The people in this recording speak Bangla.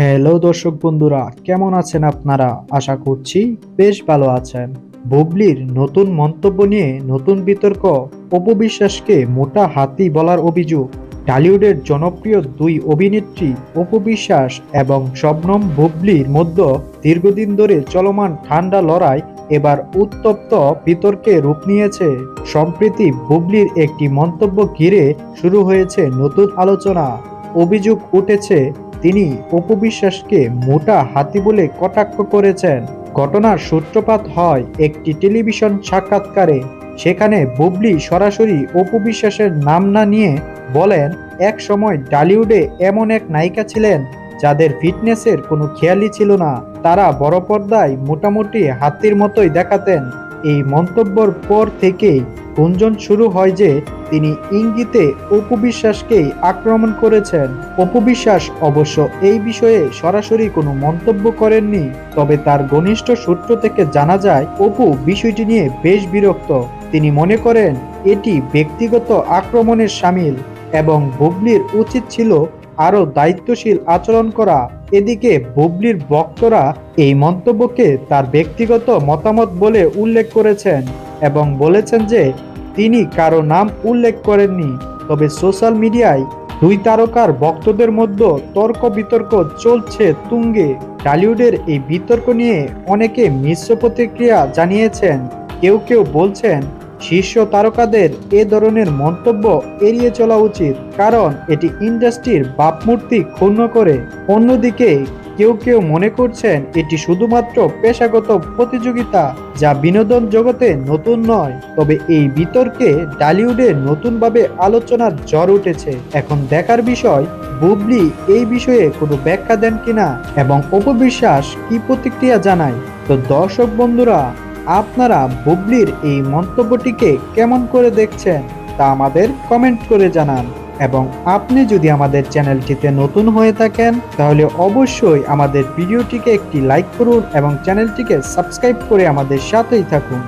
হ্যালো দর্শক বন্ধুরা, কেমন আছেন আপনারা? আশা করছি বেশ ভালো আছেন। বুবলির নতুন মন্তব্য নিয়ে নতুন বিতর্ক, অপবিশ্বাসকে মোটা হাতি বলার অভিযোগ, টলিউডের জনপ্রিয় দুই অভিনেত্রী অপবিশ্বাস এবং শবনম বুবলির মধ্যে দীর্ঘদিন ধরে চলমান ঠান্ডা লড়াই এবার উত্তপ্ত বিতর্কে রূপ নিয়েছে। সম্প্রতি বুবলির একটি মন্তব্য ঘিরে শুরু হয়েছে নতুন আলোচনা। অভিযোগ উঠেছে তিনি অপু বিশ্বাসকে মোটা হাতি বলে কটাক্ষ করেছেন। ঘটনার সূত্রপাত হয় একটি টেলিভিশন সাক্ষাৎকারে। সেখানে বুবলি সরাসরি অপু বিশ্বাসের নাম না নিয়ে বলেন, এক সময় ডালিউডে এমন এক নায়িকা ছিলেন যাদের ফিটনেসের কোনো খেয়ালই ছিল না। তারা বড় পর্দায় মোটামুটি হাতির মতোই দেখাতেন। এই মন্তব্যর পর থেকেই গুঞ্জন শুরু হয় যে তিনি ইঙ্গিতে অপু বিশ্বাসকেই আক্রমণ করেছেন। অপু বিশ্বাস অবশ্য এই বিষয়ে সরাসরি কোনো মন্তব্য করেননি, তবে তার ঘনিষ্ঠ সূত্র থেকে জানা যায়, অপু বিষয়টি নিয়ে বেশ বিরক্ত। তিনি মনে করেন, এটি ব্যক্তিগত আক্রমণের সামিল এবং বুবলির উচিত ছিল আরও দায়িত্বশীল আচরণ করা। এদিকে বুবলির বক্তরা এই মন্তব্যকে তার ব্যক্তিগত মতামত বলে উল্লেখ করেছেন এবং বলেছেন যে তিনি কারও নাম উল্লেখ করেননি, তবে সোশ্যাল মিডিয়ায় দুই তারকার ভক্তদের মধ্যে তর্ক বিতর্ক চলছে তুঙ্গে। টলিউডের এই বিতর্ক নিয়ে অনেকে মিশ্র প্রতিক্রিয়া জানিয়েছেন। কেউ কেউ বলছেন, শীর্ষ তারকাদের এ ধরনের মন্তব্য এড়িয়ে চলা উচিত, কারণ এটি ইন্ডাস্ট্রির বাপমূর্তি ক্ষুণ্ণ করে। অন্যদিকে কেউ কেউ মনে করছেন এটি শুধুমাত্র পেশাগত প্রতিযোগিতা যা বিনোদন জগতে নতুন নয়, তবে এই বিতর্কে ডালিউডে নতুনভাবে আলোচনার জ্বর উঠেছে। এখন দেখার বিষয়, বুবলি এই বিষয়ে কোনো ব্যাখ্যা দেন কিনা এবং অপবিশ্বাস কি প্রতিক্রিয়া জানায়? তো দর্শক বন্ধুরা, আপনারা বুবলির এই মন্তব্যটিকে কেমন করে দেখছেন তা আমাদের কমেন্ট করে জানান। এবং আপনি যদি আমাদের চ্যানেলটিতে নতুন হয়ে থাকেন, তাহলে অবশ্যই আমাদের ভিডিওটিকে একটি লাইক করুন এবং চ্যানেলটিকে সাবস্ক্রাইব করে আমাদের সাথেই থাকুন।